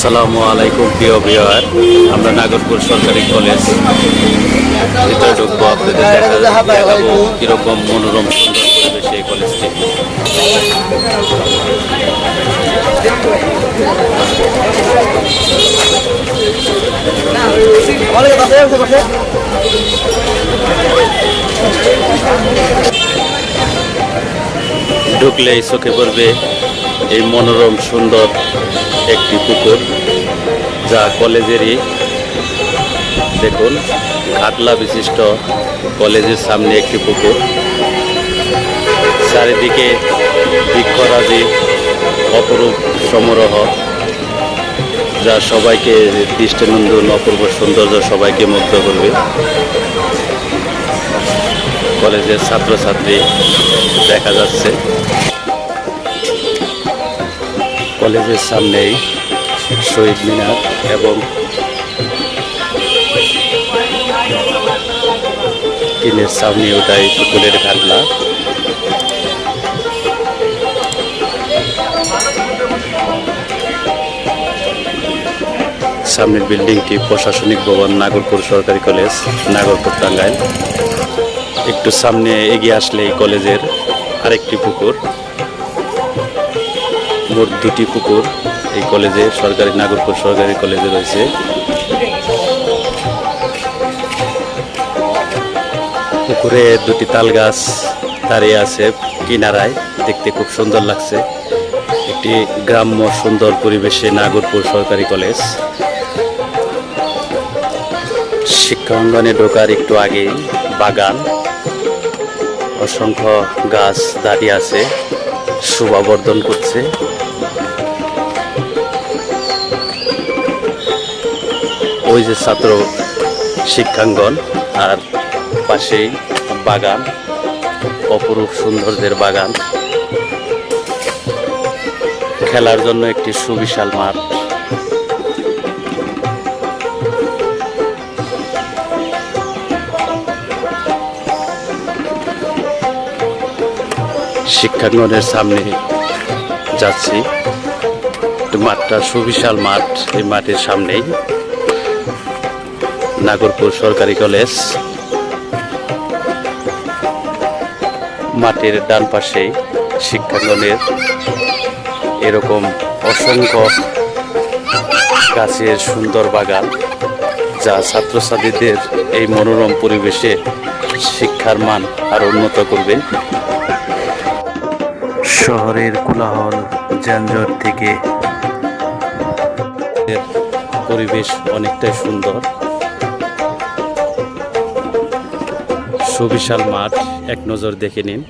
আসসালামু আলাইকুম, প্রিয় বিহার আমরা নাগরপুর সরকারি কলেজ ভিতরে ঢুকবো, আপনাদের দেখা দেখাবো কীরকম মনোরম এই কলেজটি। ঢুকলেই চোখে পড়বে এই মনোরম, সুন্দর একটি পুকুর, যা কলেজেরই। দেখুন ঘাটলা বিশিষ্ট কলেজের সামনে একটি পুকুর। চারিদিকে বৃক্ষরাজি, অপরূপ সমারোহ, যা সবাইকে দৃষ্টিনন্দন, অপূর্ব সৌন্দর্য সবাইকে মুগ্ধ করবে। কলেজের ছাত্রছাত্রী দেখা যাচ্ছে। কলেজের সামনেই শহীদ মিনার এবং টিনের সামনে ওটাই পুকুরের ঘাটলা সামনের বিল্ডিংটি প্রশাসনিক ভবন, নাগরপুর সরকারি কলেজ নাগরপুর টাঙ্গাইল একটু সামনে এগিয়ে আসলে এই কলেজের আরেকটি পুকুর। মোট দুটি পুকুর এই কলেজে, সরকারি নাগরপুর সরকারি কলেজে রয়েছে। পুকুরে দুটি তাল গাছ দাঁড়িয়ে আছে কিনারায়, দেখতে খুব সুন্দর লাগছে। একটি গ্রাম্য সুন্দর পরিবেশে নাগরপুর সরকারি কলেজ। শিক্ষা অঙ্গনে ঢোকার একটু আগেই বাগান। অসংখ্য গাছ দাঁড়িয়ে আছে। শোভাবর্ধন করছে। ওই যে ছাত্র শিক্ষাঙ্গন আর পাশেই বাগান, অপরূপ সৌন্দর্যের বাগান। খেলার জন্য একটি সুবিশাল মাঠ। শিক্ষাঙ্গনের সামনে যাচ্ছি। মাঠটা সুবিশাল মাঠ, এই মাঠের সামনেই। নাগরপুর সরকারি কলেজ। মাঠের ডান পাশে শিক্ষাঙ্গনের এরকম অসংখ্য গাছের সুন্দর বাগান, যা ছাত্রছাত্রীদের এই মনোরম পরিবেশে শিক্ষার মান আরও উন্নত করবে। শহরের কোলাহল যানজট থেকে। পরিবেশ অনেকটাই সুন্দর। সুবিশাল মাঠ, এক নজর দেখে নিন।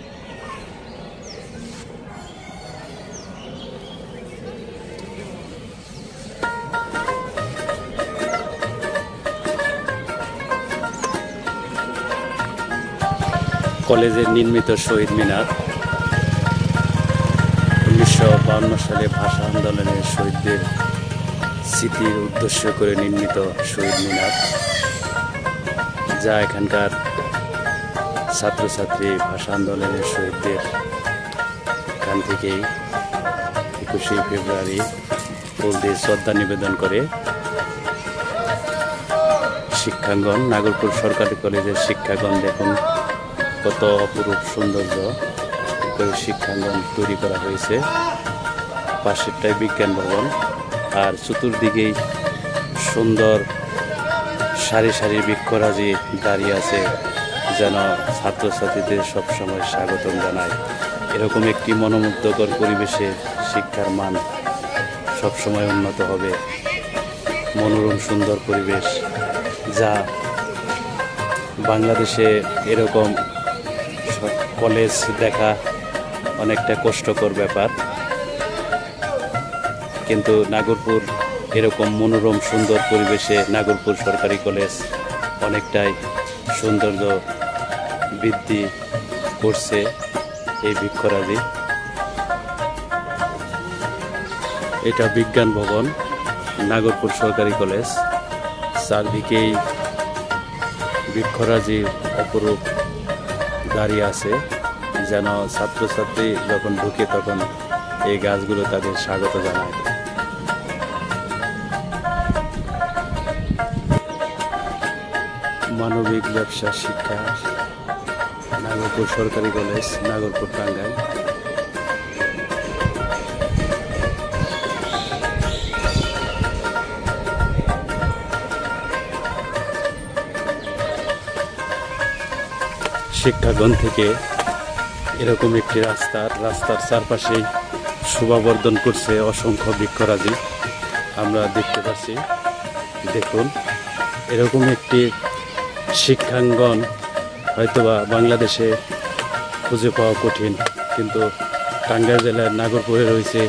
কলেজের নির্মিত শহীদ মিনার। বাহান্ন সালে ভাষা আন্দোলনের শহীদদের স্মৃতির উদ্দেশ্য করে নির্মিত শহীদ মিনার, যা এখানকার ছাত্রছাত্রী ভাষা আন্দোলনের শহীদদের এখান থেকেই একুশে ফেব্রুয়ারি ফুল দিয়ে শ্রদ্ধা নিবেদন করে শিক্ষাঙ্গন নাগরপুর সরকারি কলেজের শিক্ষাঙ্গন দেখুন, কত অপরূপ সৌন্দর্য করে শিক্ষাঙ্গন তৈরি করা হয়েছে। পাশেরটাই বিজ্ঞান ভবন। আর চতুর্দিকেই সুন্দর সারি সারি বৃক্ষরাজি দাঁড়িয়ে আছে, যেন ছাত্রছাত্রীদের সবসময় স্বাগতম জানায়। এরকম একটি মনোমুগ্ধকর পরিবেশে শিক্ষার মান সবসময় উন্নত হবে। মনোরম, সুন্দর পরিবেশ, যা বাংলাদেশে এরকম কলেজ দেখা অনেকটা কষ্টকর ব্যাপার। কিন্তু নাগরপুর এরকম মনোরম, সুন্দর পরিবেশে নাগরপুর সরকারি কলেজ অনেকটাই সৌন্দর্য বৃদ্ধি করছে এই বৃক্ষরাজি। এটা বিজ্ঞান ভবন, নাগরপুর সরকারি কলেজ। চারদিকেই বৃক্ষরাজি অপরূপ দাঁড়িয়ে আছে। যেন ছাত্রছাত্রী যখন ঢুকে তখন এই গাছগুলো তাদের স্বাগত জানায়। মানবিক ব্যবসা, শিক্ষা নাগরপুর সরকারি কলেজ নাগরপুর টাঙ্গাইল। শিক্ষাগণ থেকে এরকম একটি রাস্তা, রাস্তার চারপাশেই শোভাবর্ধন করছে অসংখ্য বৃক্ষরাজি। আমরা দেখতে পাচ্ছি, দেখুন, এরকম একটি শিক্ষাঙ্গন হয়তোবা বাংলাদেশে খুঁজে পাওয়া কঠিন, কিন্তু টাঙ্গাইল জেলার নাগরপুরে রয়েছে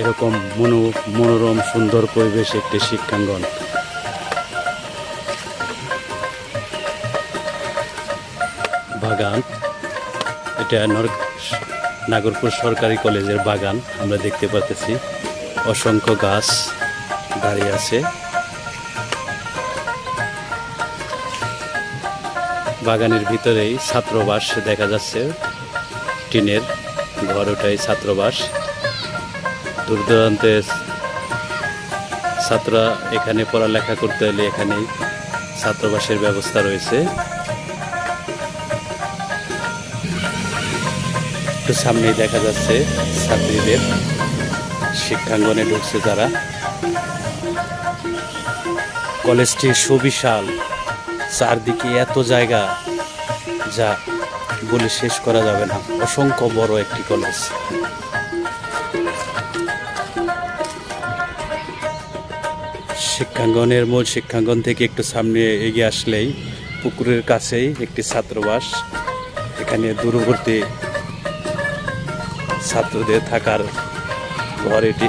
এরকম মনো, মনোরম, সুন্দর পরিবেশ একটি শিক্ষাঙ্গন। বাগান, এটা নাগরপুর সরকারি কলেজের বাগান, আমরা দেখতে পাচ্ছি অসংখ্য গাছ দাঁড়িয়ে আছে। বাগানের ভিতরেই ছাত্রবাস দেখা যাচ্ছে। টিনের ঘর ওটাই ছাত্রবাস। দূর দূরান্তের ছাত্ররা এখানে পড়ালেখা করতে হলে এখানেই ছাত্রবাসের ব্যবস্থা রয়েছে। একটু সামনেই দেখা যাচ্ছে ছাত্রীদের শিক্ষাঙ্গনে ঢুকছে তারা। কলেজটি সুবিশাল। চারদিকে এত জায়গা যা বলে শেষ করা যাবে না। অসংখ্য বড় একটি কলেজ শিক্ষাঙ্গনের মূল শিক্ষাঙ্গন থেকে একটু সামনে এগিয়ে আসলেই পুকুরের কাছেই একটি ছাত্রবাস। এখানে দূরবর্তী ছাত্রদের থাকার ঘর এটি।